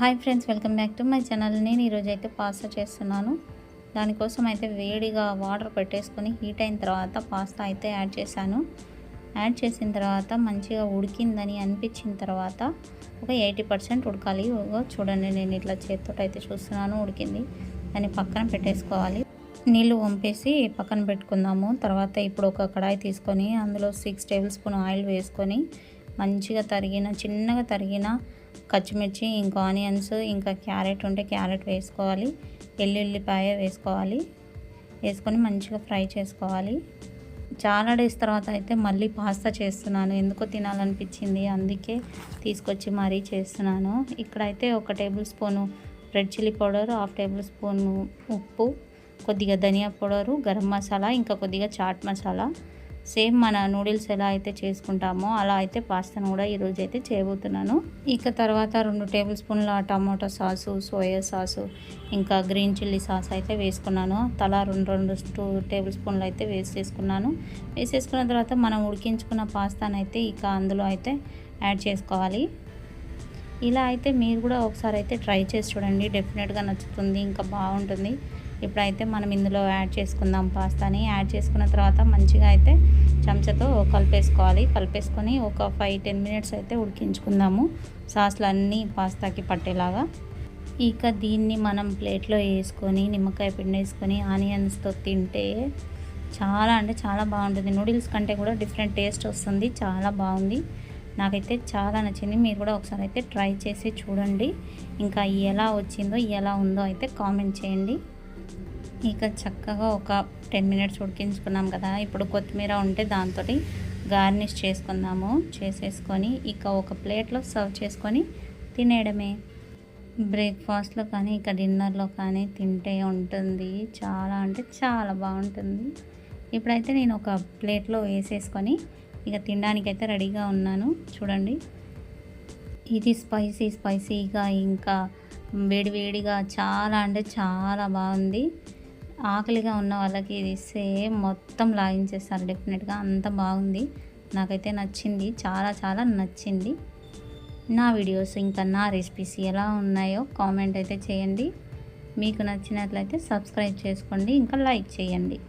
Hi friends welcome back to my channel. నేను ఈరోజు అయితే పాస్తా చేస్తున్నాను. దానికోసం అయితే వేడిగా వాటర్ పెట్టేసుకొని హీట్ అయిన తర్వాత పాస్తా అయితే యాడ్ చేశాను. యాడ్ చేసిన తర్వాత మంచిగా ఉడికిందని అనిపించిన తర్వాత ఒక ఎయిటీ పర్సెంట్ ఉడకాలి. చూడండి నేను ఇట్లా చేతితో అయితే చూస్తున్నాను ఉడికింది. దాన్ని పక్కన పెట్టేసుకోవాలి. నీళ్ళు వంపేసి పక్కన పెట్టుకుందాము. తర్వాత ఇప్పుడు ఒక కడాయి తీసుకొని అందులో సిక్స్ టేబుల్ స్పూన్ ఆయిల్ వేసుకొని మంచిగా తరిగిన చిన్నగా తరిగిన పచ్చిమిర్చి ఇంకా ఆనియన్స్ ఇంకా క్యారెట్ ఉంటే క్యారెట్ వేసుకోవాలి. ఎల్లుల్లిపాయ వేసుకోవాలి. వేసుకొని మంచిగా ఫ్రై చేసుకోవాలి. చాలా డేస్ తర్వాత అయితే మళ్ళీ పాస్తా చేస్తున్నాను. ఎందుకో తినాలనిపించింది. అందుకే తీసుకొచ్చి మరీ చేస్తున్నాను. ఇక్కడైతే ఒక tablespoon red chilli powder half tablespoon ఉప్పు కొద్దిగా ధనియా పౌడరు గరం మసాలా ఇంకా కొద్దిగా చాట్ మసాలా. సేమ్ మన నూడిల్స్ ఎలా అయితే చేసుకుంటామో అలా అయితే పాస్తాను కూడా ఈరోజు అయితే చేయబోతున్నాను. ఇక తర్వాత రెండు టేబుల్ స్పూన్ల టమాటో సాసు సోయా సాసు ఇంకా గ్రీన్ చిల్లీ సాస్ అయితే వేసుకున్నాను. తలా రెండు రెండు టూ టేబుల్ స్పూన్లు అయితే వేసేసుకున్నాను వేసేసుకున్న తర్వాత మనం ఉడికించుకున్న పాస్తాను అయితే ఇక అందులో అయితే యాడ్ చేసుకోవాలి. ఇలా అయితే మీరు కూడా ఒకసారి అయితే ట్రై చేసి చూడండి. డెఫినెట్గా నచ్చుతుంది ఇంకా బాగుంటుంది. ఇప్పుడైతే మనం ఇందులో యాడ్ చేసుకుందాం పాస్తాని. యాడ్ చేసుకున్న తర్వాత మంచిగా అయితే చెంచాతో కలిపేసుకోవాలి. కలిపేసుకొని ఒక ఫైవ్ టెన్ మినిట్స్ అయితే ఉడికించుకుందాము. సాస్లు అన్నీ పాస్తాకి పట్టేలాగా. ఇక దీన్ని మనం ప్లేట్లో వేసుకొని నిమ్మకాయ పిండి వేసుకొని ఆనియన్స్తో తింటే చాలా అంటే చాలా బాగుంటుంది. నూడిల్స్ కంటే కూడా డిఫరెంట్ టేస్ట్ వస్తుంది. చాలా బాగుంది. నాకైతే చాలా నచ్చింది. మీరు కూడా ఒకసారి అయితే ట్రై చేసి చూడండి. ఇంకా ఎలా వచ్చిందో ఎలా ఉందో అయితే కామెంట్ చేయండి. ఇక చక్కగా ఒక టెన్ మినిట్స్ ఉడికించుకున్నాం కదా. ఇప్పుడు కొత్తిమీర ఉంటే దాంతో గార్నిష్ చేసుకుందాము. చేసేసుకొని ఇక ఒక ప్లేట్లో సర్వ్ చేసుకొని తినేయడమే. బ్రేక్ఫాస్ట్లో కానీ ఇక డిన్నర్లో కానీ తింటే ఉంటుంది. చాలా అంటే చాలా బాగుంటుంది. ఇప్పుడైతే నేను ఒక ప్లేట్లో వేసేసుకొని ఇక తినడానికైతే రెడీగా ఉన్నాను. చూడండి. ఇది స్పైసీ స్పైసీగా ఇంకా వేడివేడిగా చాలా అంటే చాలా బాగుంది. ఆకలిగా ఉన్న వాళ్ళకి ఇది సేమ్ మొత్తం లాగించేస్తారు డెఫినెట్గా. అంత బాగుంది. నాకైతే నచ్చింది. చాలా చాలా నచ్చింది. నా వీడియోస్ ఇంకా నా రెసిపీస్ ఎలా ఉన్నాయో కామెంట్ అయితే చేయండి. మీకు నచ్చినట్లయితే సబ్స్క్రైబ్ చేసుకోండి. ఇంకా లైక్ చేయండి.